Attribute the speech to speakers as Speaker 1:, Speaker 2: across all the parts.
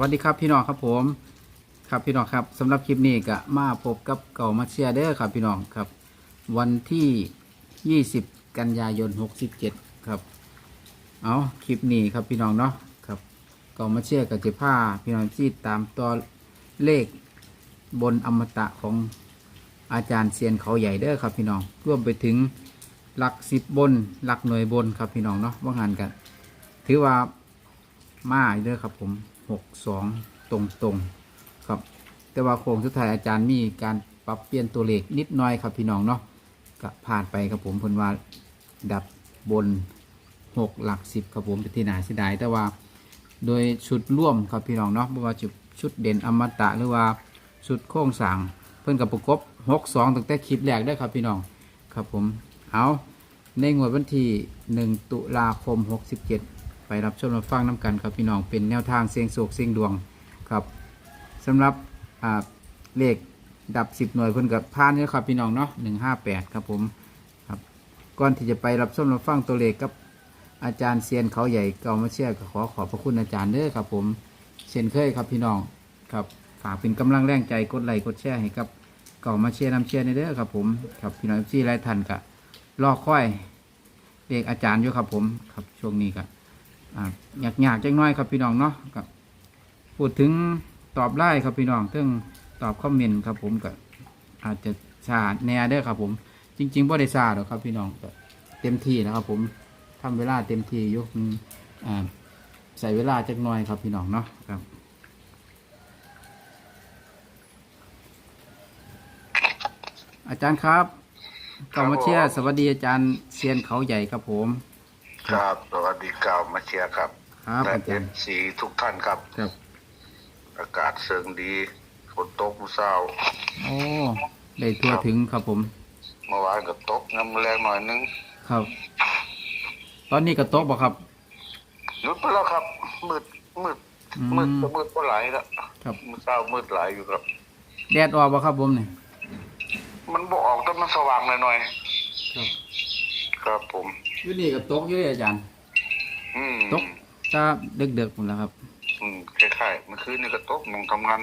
Speaker 1: วัสดีครับพี่น้องครับผม ครับพี่น้องครับสำหรับคลิปนี้ก็มาพบกับเก่ามาเชียเด้อครับพี่น้องครับ วันที่ 20 กันยายน 67 ครับ เอาคลิปนี้ครับพี่น้องเนาะครับเก่ามาเชียกับเจผ้าพี่น้องที่ตามตัวเลขบนอมตะของอาจารย์เซียนเขาใหญ่เด้อครับพี่น้องรวมไปถึงหลักสิบบนหลักหน่วยบนครับพี่น้องเนาะว่างานกัน ถือว่ามาอีเด้อครับผม หกสองตรงตรงๆครับ แต่ว่าโค้งสุดท้ายอาจารย์มีการปรับเปลี่ยนตัวเลขนิดหน่อยครับพี่น้องเนาะก็ผ่านไปครับผมเพิ่นว่าดับบนหกหลักสิบครับผมเป็นที่นาเสียดายแต่ว่าโดยชุดร่วมครับพี่น้องเนาะไม่ว่าจะชุดเด่นอมตะหรือว่าชุดโค้งสางเพิ่อนกับประกบหกสองตั้งแต่คลิปแรกได้ครับพี่น้องครับผมเอาในงวดวันที่หนึ่งตุลาคมหกสิบเจ็ด ไปรับชมรับฟังน้ำกันครับพี่น้องเป็นแนวทางเสียงโศกเสียงดวงครับสำหรับเลขดับสิบหน่วยเพิ่นกับพานนี่ครับพี่น้องเนาะหนึ่งห้าแปดครับผมครับก่อนที่จะไปรับชมรับฟังตัวเลขกับอาจารย์เซียนเขาใหญ่เก่ามาเชื่อก็ขอขอบพระคุณอาจารย์เด้อครับผมเช่นเคยครับพี่น้องครับฝากเป็นกำลังแรงใจกดไลค์กดแชร์ให้กับเก่ามาเชียร์นำเชียร์ในเด้อครับผมครับพี่น้องที่ไลทันกะรอค่อยเลขอาจารย์อยู่ครับผมครับช่วงนี้ครับ อยากยากๆจังน้อยครับพี่น้องเนาะครับพูดถึงตอบไล่ครับพี่น้องเรื่องตอบคอมเมนต์ครับผมก็อาจจะชาแน่เด้อครับผม จริงๆบ่ได้ชาหรอกครับพี่น้องเต็มที่นะครับผมทำเวลาเต็มที่ยุคอ่าใส่เวลาจักหน่อยครับพี่น้องเนาะครับอาจารย์ครับกล่าวมาเชียร์สวัสดีอาจารย์เซียนเขาใหญ่ครับผม
Speaker 2: ครับ สวัสดีกล่าวมาเชียร์ครับ
Speaker 1: ครับ
Speaker 2: และ
Speaker 1: อา
Speaker 2: เอ
Speaker 1: จารย์
Speaker 2: สีทุกท่านครับ
Speaker 1: ครับ
Speaker 2: อากาศเสริงดีฝนตกมื้อเช้า
Speaker 1: โอ้ได้ทั่วถึงครับผม
Speaker 2: เมื่อวานก็ตกน้ำแรงหน่อยนึง
Speaker 1: ครับ ตอนนี้ก็โต๊ะบ่ครับ
Speaker 2: หยุดไปแล้วครับ มืดมืด
Speaker 1: อื
Speaker 2: มืด
Speaker 1: ม
Speaker 2: ก็มืดก็หลายแล้ว
Speaker 1: ครับ
Speaker 2: มื้อเช้ามืดหลายอยู่ครับ
Speaker 1: แดดออกบ่ครับผมนี่
Speaker 2: มันบ่ออกแต่มันสว่างหน่อย
Speaker 1: ครับ
Speaker 2: ๆครับผม
Speaker 1: อยู่นี่ก็ตกอยู่เลยอาจารย์
Speaker 2: อืม
Speaker 1: ตกถ้าเด็กๆผมแล้วครับ
Speaker 2: อืมคล้ายๆเมื่อคืนนี่ก็ตกมองทำงาน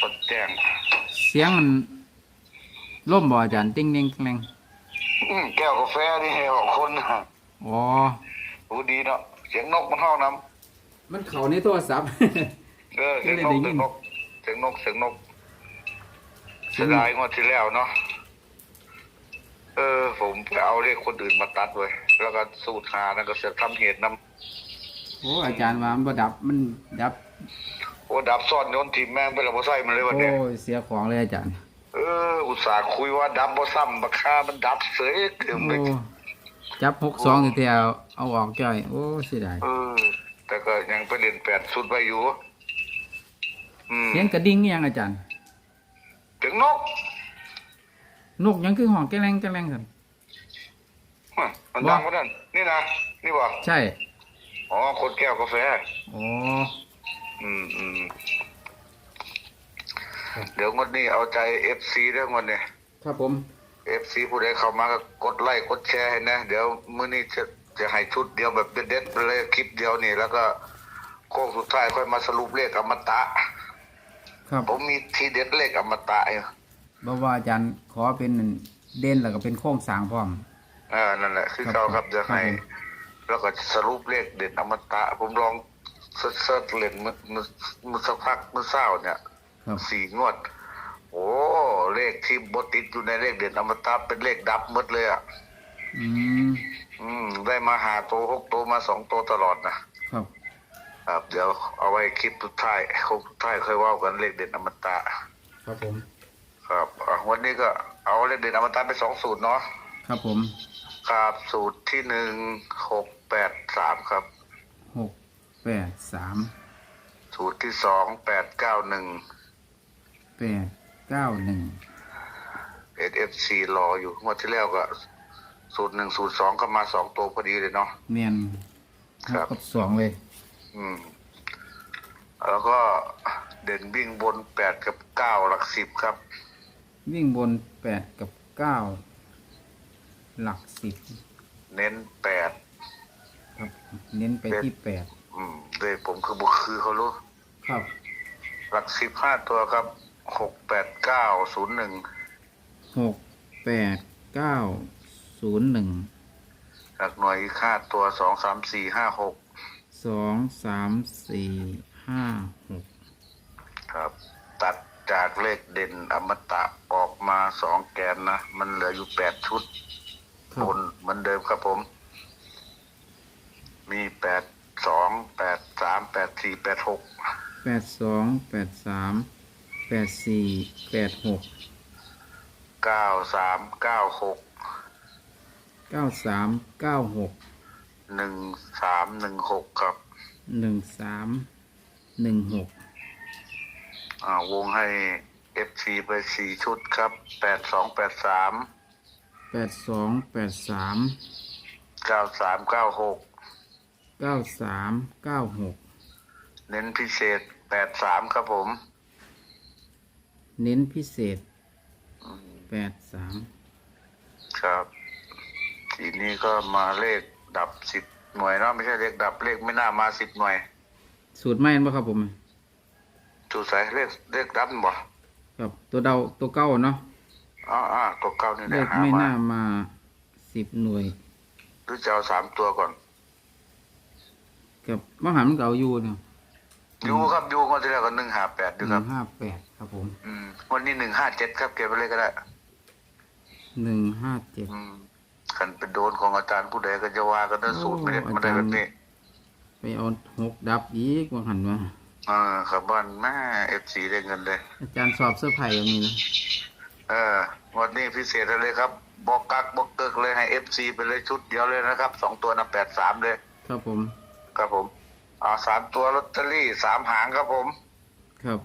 Speaker 2: ปดแจ้ง
Speaker 1: เสียงมันล่มบ่อาจารย์ติ้งเน่งแรง
Speaker 2: อืมแก้วกาแฟนี่ให้ออกคนนะ
Speaker 1: อ๋อ
Speaker 2: โอ้ดีเนาะเสียงนกมันเท่าน้ำ
Speaker 1: มันเข้าในโทรศัพท์
Speaker 2: เออเสียงนก
Speaker 1: ไม่ได้ยิ
Speaker 2: เสีย
Speaker 1: น
Speaker 2: งนกเสียงนกเสียงนกเสียดายงวดที่แล้วเนาะ เออ ผมไปเอาเลขคนอื่นมาตัดไว้แล้วก็สูตรหานั่นก็เสียทำเหตุนำ
Speaker 1: โอ้อาจารย์ว่ามันบ่ดับมันดับ
Speaker 2: โอ้ดับซ่อนโยนทีมแม่งไปแล้วบ่ใส่มันเลยวัน
Speaker 1: โอ้
Speaker 2: เนี้ย
Speaker 1: ยเสียของเลยอาจารย์
Speaker 2: เออ อุตส่าห์คุยว่าดับบ่ซ้ำบักค่ามันดับเสยเกินไป
Speaker 1: โอ้จับหกสองแต่เอาเอาออกจ่อย โอ้เสียดาย
Speaker 2: เออ แต่ก็ยังไปเล่นแปดสุดไว้อยู่ อืม
Speaker 1: เสียงกระดิ่งอิหยังอาจารย์
Speaker 2: ถึงนก
Speaker 1: นกหยังคือห้องแกล้งแกล้งสั่น
Speaker 2: ฮะมันดังกว่านั้นนี่นะนี่บ่
Speaker 1: ใช่
Speaker 2: อ๋อคนแก้วกาแฟ
Speaker 1: อ๋อ
Speaker 2: อืมอืมเดี๋ยวงวดนี้เอาใจเอฟซีเรื่องวันนี้
Speaker 1: ครับผม
Speaker 2: เอฟซีผู้ใดเข้ามาก็กดไลค์กดแชร์ให้นะ เดี๋ยวมื้อนี้จะจะให้ชุดเดียวแบบเด็ดๆไปเลยคลิปเดียวนี่ แล้วก็โค้งสุดท้ายค่อยมาสรุปเลขอมตะ
Speaker 1: ครับ
Speaker 2: ผมมีทีเด็ดเลขอมตะอยู่
Speaker 1: บอกว่าอาจารย์ขอเป็นเด่นแล้วก็เป็นโค้งสร้างพร้อม
Speaker 2: เออนั่นแหละคือ
Speaker 1: ครับ
Speaker 2: เขาครับจะให้
Speaker 1: ครับผม
Speaker 2: แล้วก็สรุปเลขเด็ดอมตะ ผมลองเซิร์ชๆเล่นมือมือมือสักพักมือเศร้าเนี่ย
Speaker 1: ครับ
Speaker 2: สี่งวด โอ้เลขที่บติดอยู่ในเลขเด่นอมตะเป็นเลขดับหมดเลยอะ
Speaker 1: อืม
Speaker 2: อืมได้มาหาตัวหกตัวมาสองตัวตลอดนะครับครับเดี๋ยวเอาไว้คลิปสุดท้ายคลิปสุดท้ายค่อยเว่ากันเลขเด่นอมตะ
Speaker 1: ครับผม
Speaker 2: ครับอะ วันนี้ก็เอาเลขเด่นอมตะไปสองสูตรเนาะ
Speaker 1: ครับผม
Speaker 2: ครับสูตรที่หนึ่งหกแปดสามครับ
Speaker 1: หกแปดสาม
Speaker 2: สูตรที่สองแปดเก้าหนึ่ง
Speaker 1: แปดเก้าหนึ่ง
Speaker 2: เอฟซีรออยู่งวดที่แล้วก็สูตรหนึ่งสูตรสองก็มาสองตัวพอดีเลยเนาะ
Speaker 1: เมียน
Speaker 2: ครับ
Speaker 1: กับสองเลย
Speaker 2: อืม แล้วก็เด่นวิ่งบนแปดกับเก้าหลักสิบครับ
Speaker 1: วิ่งบนแปดกับเก้าหลักสิบ
Speaker 2: เน้นแปด
Speaker 1: ครับ เน้นไปที่แปด
Speaker 2: อืมเลยผมคือบุคือเขารู้
Speaker 1: ครับ
Speaker 2: หลักสิบห้าตัวครับหกแปดเก้าศูนย์หนึ่ง
Speaker 1: หกแปดเก้าศูนย์หนึ่ง
Speaker 2: หลักหน่วยอีกห้าตัวสองสามสี่ห้าหก
Speaker 1: สองสามสี่ห้าหก
Speaker 2: ครับ ตัดจากเลขเด่นอมตะออก มาสองแกนนะ มันเหลืออยู่แปดชุด
Speaker 1: ครับ
Speaker 2: บนเหมือนเดิมครับผม มีแปดสองแปดสามแปดสี่แปดหก
Speaker 1: แปดสองแปดสามแปดสี่แปดหก
Speaker 2: เก้าสามเก้าหก
Speaker 1: เก้าสามเก้าหก
Speaker 2: หนึ่งสามหนึ่งหกครับ
Speaker 1: หนึ่งสามหนึ่งหก
Speaker 2: อ่าวงให้ เอฟซีไปสี่ชุดครับแปดสองแปดสาม
Speaker 1: แปดสองแปดสาม
Speaker 2: เก้าสามเก้าหก
Speaker 1: เก้าสามเก้าหก
Speaker 2: เน้นพิเศษแปดสามครับผม
Speaker 1: เน้นพิเศษแปดสาม
Speaker 2: ครับ ทีนี้ก็มาเลขดับสิบหน่วยเนาะไม่ใช่เลขดับเลขไม่น่ามาสิบหน่วย
Speaker 1: สูตรไม่เห็นปะครับผม
Speaker 2: จูใส่เลขเลขดับบ่
Speaker 1: ครับตัวเดาตัวเก้าเนาะ
Speaker 2: อ๋ออ่าตัวเก้านี่แห
Speaker 1: เล
Speaker 2: ละ
Speaker 1: ข
Speaker 2: หา
Speaker 1: ไม่
Speaker 2: มา
Speaker 1: น่ามาสิบหน่วย
Speaker 2: หรือจะเอาสามตัวก่อน
Speaker 1: กับมหันมันเก่าอยู่เนาะ
Speaker 2: อยู่ครับอยู่งวดที่แล้วก็หนึ่งห้าแปด
Speaker 1: ห
Speaker 2: อยู่ค
Speaker 1: นึ่
Speaker 2: รับ
Speaker 1: งห้าแปดครับผม
Speaker 2: อืมวันนี้หนึ่งห้าเจ็ดครับเก็บไปเลยก็ได้
Speaker 1: หนึ่งห้าเจ็ด
Speaker 2: อืมขันเป็นโดนของอาจารย์ผู้ใดก็จะว่ากันด้วยสูตรไม่ได้
Speaker 1: โอ้
Speaker 2: ไม่ได้
Speaker 1: อาจารย์
Speaker 2: แบบนี้
Speaker 1: ไปเอาหกดับอีกว่าหันว่า
Speaker 2: อ่าครับบ้านแม่เอฟซีได้เงินเลย
Speaker 1: อาจารย์สอบเสื้อร์ไผ่ยังมีนะ
Speaker 2: เออวันนี้พิเศษเลยครับบอกกักบอกเกิกเลยให้เอฟซีไปเลยชุดเดียวเลยนะครับสองตัวนะแปดสามเลย
Speaker 1: ครับผม
Speaker 2: ครับผมอ่าสามตัวลอตเตอรี่สามหางครับผม
Speaker 1: ครับ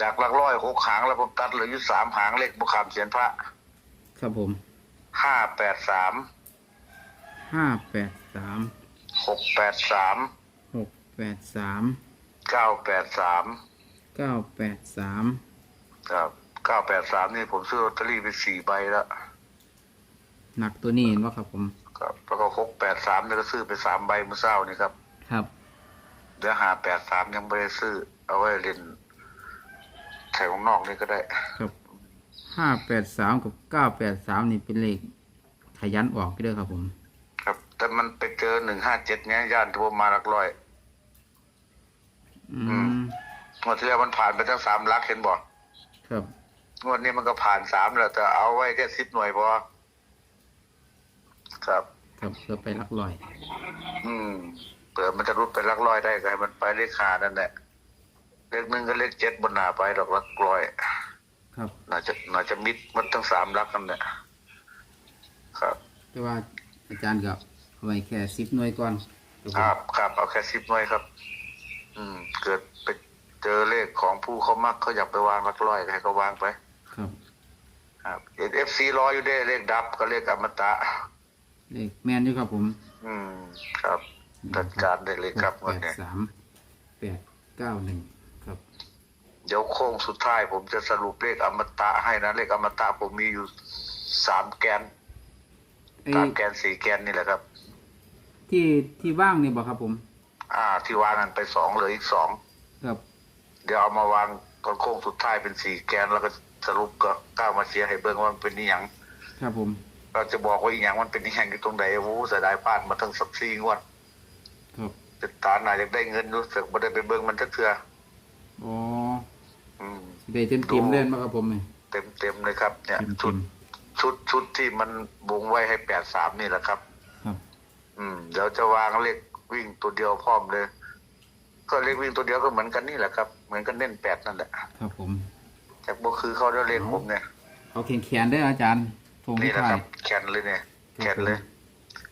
Speaker 2: จากหลักร้อยหกหางแล้วผมตัดเหลืออยู่สามหางเลขบุคคำเสียนพระ
Speaker 1: ครับผม
Speaker 2: ห้าแปดสาม
Speaker 1: ห้าแปดสาม
Speaker 2: หกแปดสาม
Speaker 1: หกแปดสาม
Speaker 2: เก้าแปดสาม
Speaker 1: เก้าแปดสาม
Speaker 2: ครับเก้าแปดสามนี่ผมซื้อลอตเตอรี่ไปสี่ใบแล้ว
Speaker 1: หนักตัวนี้เห็นว่าครับผม
Speaker 2: ครับแล้วก็หกแปดสามนี่ก็ซื้อไปสามใบเมื่อเช้านี่ครับ
Speaker 1: ครับ
Speaker 2: เดี๋ยวหาแปดสามยังไม่ได้ซื้อ เอาไว้เล่นแถวข้างนอกนี่ก็ได้
Speaker 1: ครับห้าแปดสามกับเก้าแปดสามนี่เป็นเลขขยันออกไปด้วยครับผม
Speaker 2: ครับ แต่มันไปเจอหนึ่งห้าเจ็ดเนี้ยย่านทัวมาหลักร้อย
Speaker 1: อื
Speaker 2: อื
Speaker 1: ม
Speaker 2: มงวดที่แล้วมันผ่านไปทั้งสามลักเห็นบอก
Speaker 1: ครับ
Speaker 2: งวดนี้มันก็ผ่านสามแล้วแต่เอาไว้แค่สิบหน่วยพอครับ
Speaker 1: ครับเพื่อไปลักลอย
Speaker 2: อืมเผื่อมันจะรุดไปหลักร้อยได้ก็ให้มันไปเลขหานั่นแหละเลขหนึ่งก็เลขเจ็ดบนหน้าไปดอกหลักร้อย
Speaker 1: ครับ
Speaker 2: น่าจะน่าจะมิดมันทั้งสามลักกันเนี่ยครับ
Speaker 1: แต่ว่าอาจารย์ก็เอาไว้แค่สิบหน่วยก่อนค
Speaker 2: ครับรับครับเอาแค่สิบหน่วยครับ อืม เกิดไปเจอเลขของผู้เขามักเขาอยากไปวางหลักร้อยก็ให้เขาวางไป
Speaker 1: ครับ
Speaker 2: ครับเอฟซีรออยู่ได้เลขดับก็เลขอมตะ
Speaker 1: เลขแมนอยู่ครับผม
Speaker 2: อืม ครับจัดการได้เลยครับ
Speaker 1: แป
Speaker 2: วัน
Speaker 1: ด
Speaker 2: นี้
Speaker 1: สามแปดเก้าหนึ่งครับ
Speaker 2: เดี๋ยวโค้งสุดท้ายผมจะสรุปเลขอมตะให้นะเลขอมตะผมมีอยู่สามแกน
Speaker 1: ไอ้
Speaker 2: สามแกนสี่แกนนี่แหละครับ
Speaker 1: ที่ที่ว่างนี่บอกครับผม
Speaker 2: อ่า ที่วางกันไปสองเหลืออีกสอง
Speaker 1: ครับ
Speaker 2: เดี๋ยวเอามาวางตอนโค้งสุดท้ายเป็นสี่แกนแล้วก็สรุปก็ก้าวมาเสียให้เบิ่งว่ามันเป็นนิยัง
Speaker 1: ครับผม
Speaker 2: เราจะบอกว่าอีหยังมันเป็นนิยังอยู่ตรงไหนโอ้โหเสียดายพลาดมาทั้งสักสี่งวด
Speaker 1: ครับ
Speaker 2: จะตาหน่าอยากได้เงินรู้สึกบ่ได้ไปเบิ่งมันจักเทื่อ
Speaker 1: อ๋อ
Speaker 2: อืม
Speaker 1: ได้เต็มเต็มๆเล่นมาครับผมเลย
Speaker 2: เต็มเต็มๆเลยครับ เนี่ย
Speaker 1: เต็ม
Speaker 2: ชุ
Speaker 1: เต็
Speaker 2: ด
Speaker 1: ม
Speaker 2: ชุดชุดที่มันบงไว้ให้แปดสามนี่แหละครับ
Speaker 1: ครับ
Speaker 2: อืมเดี๋ยวจะวางเลข วิ่งตัวเดียวพร้อมเลย ก็เลขวิ่งตัวเดียวก็เหมือนกันนี่แหละครับ เหมือนกันเน้นแปดนั่นแหละ
Speaker 1: ครับผม
Speaker 2: จากบ่คือเขาได้เลขผมเนี่ย
Speaker 1: เอาแขนแขนๆได้ออาจารย์ทง
Speaker 2: นี่
Speaker 1: ที่
Speaker 2: แหละ
Speaker 1: ไท
Speaker 2: ค
Speaker 1: ย
Speaker 2: รับแขนเลยเนี่ยแขนเลย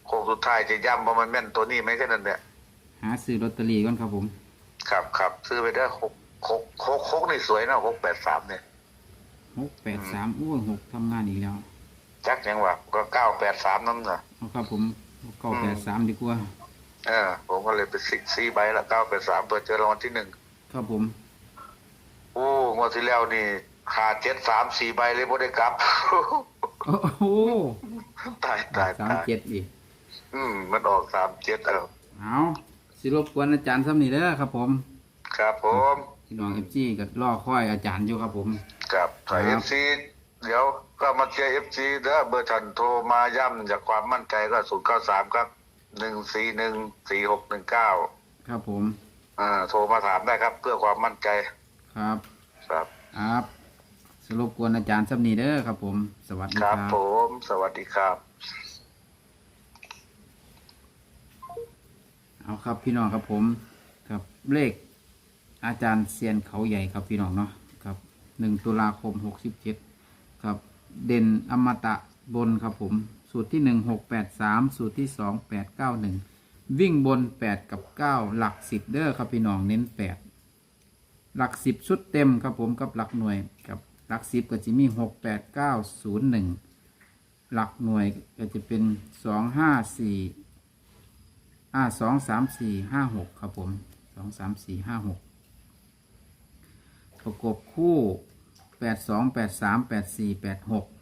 Speaker 2: โค้งสุดท้ายจะย้ำว่ามันแม่นตัวนี้ไหมแค่นั้นเนี่ย
Speaker 1: หาซื้อลอตเตอรี่ก่อนครับผม
Speaker 2: ครับครับซื้อไปได้หกหกหกหกนี่สวยนะหกแปดสามเนี่ย
Speaker 1: หกแปดสามอ้วหกทำงานอีกแล้ว
Speaker 2: จักยังว่าก็เก้าแปดสามนั่นน่ะ
Speaker 1: เอาครับผมเก้าแปดสามดีกว่า
Speaker 2: เออผมก็เลยไปซิซีใบละเก้าแปดสามเปิดเจอรางวัลที่หนึ่ง
Speaker 1: ครับผม
Speaker 2: โอ้งวดที่แล้วนี่หาเจ็ดสามสี่ใบเลยบ่ได้กลับ
Speaker 1: โอ้โห
Speaker 2: ตายตาย
Speaker 1: สาม
Speaker 2: ตาย
Speaker 1: เจ็ดอีก
Speaker 2: อืม มันออกสามเจ็ดเออ
Speaker 1: เอาสิรบกวนอาจารย์ซ้ำนี่เด้อครับผม
Speaker 2: ครับผม
Speaker 1: พี่น้องเอฟซีก็รอคอยอาจารย์อยู่ครับผม
Speaker 2: ครับถ่าย
Speaker 1: ค
Speaker 2: เอ
Speaker 1: รับ
Speaker 2: ฟซีเดี๋ยวก็มาเชียร์เอฟซีเด้อเบอร์ทันโทรมาย่ำจากความมั่นใจก็ศูนย์เก้าสามครับ หนึ่งสี่หนึ่งสี่หกหนึ่งเก้า
Speaker 1: ครับผม
Speaker 2: อ่าโทรมาถามได้ครับ เพื่อความมั่นใจ
Speaker 1: ครับ
Speaker 2: ครับ
Speaker 1: ครับสรบกวนอาจารย์ซ้ำนี่เด้อครับผม สวัสดี
Speaker 2: ค
Speaker 1: ค
Speaker 2: รั
Speaker 1: รั
Speaker 2: บบ ผม สวัสดีครับ
Speaker 1: เอาครับพี่น้องครับผมครับเลขอาจารย์เซียนเขาใหญ่ครับพี่น้องเนาะครับหนึ่งตุลาคมหกสิบเจ็ดครับ เด่นอมตะบนครับผม สูตรที่ 1 6 8 3 สูตรที่ 2 8 9 1 วิ่งบน 8 กับ 9 หลัก 10 เด้อครับพี่น้องเน้น 8 หลัก 10 ชุดเต็มครับผมกับหลักหน่วยกับหลัก 10 ก็จะมี 6 8 9 0 1 หลักหน่วยก็จะเป็น 2 5 4 อ่า2 3 4 5 6 ครับผม 2 3 4 5 6 ประกบคู่ 8 2 8 3 8 4 8 6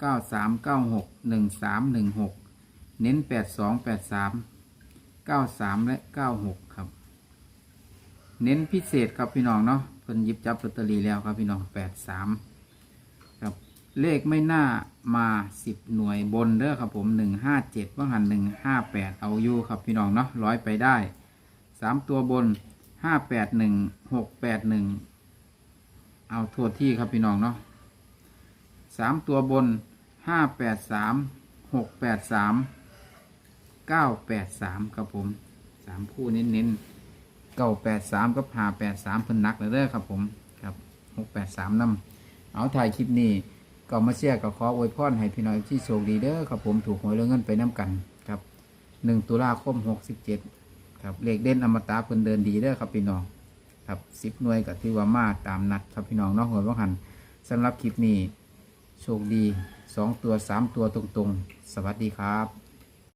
Speaker 1: เก้าสามเก้าหกหนึ่งสามหนึ่งหกเน้นแปดสองแปดสามเก้าสามและเก้าหกครับ เน้นพิเศษครับพี่น้องเนาะเพิ่นหยิบจับลอตเตอรี่แล้วครับพี่น้องแปดสามครับเลขไม่น่ามาสิบหน่วยบนเด้อครับผมหนึ่งห้าเจ็ดว่าหันหนึ่งห้าแปดเอาอยู่ครับพี่น้องเนาะร้อยไปได้สามตัวบนห้าแปดหนึ่งหกแปดหนึ่งเอาทั่วที่ครับพี่น้องเนาะสามตัวบน ห้าแปดสามหกแปดสามเก้าแปดสามครับผมสามคู่เน้นๆเก้าแปดสามกับหาแปดสามเพิ่นนักเลยเด้อครับผมครับหกแปดสามนำเอาถ่ายคลิปนี้ก็มาเชียร์กับขออวยพรให้พี่น้อยที่โชคดีเด้อครับผมถูกหวยเรื่องเงินไปน้ำกันครับหนึ่งตุลาคมหกสิบเจ็ดครับเลขเด่นอมตะเพิ่นเดินดีเด้อครับพี่น้องครับสิบหน่วยกับที่ว่ามาตามนัดครับพี่น้องนอกหัวว่าหันสำหรับคลิปนี้โชคดี สองตัวสามตัวตรงๆ สวัสดีครับ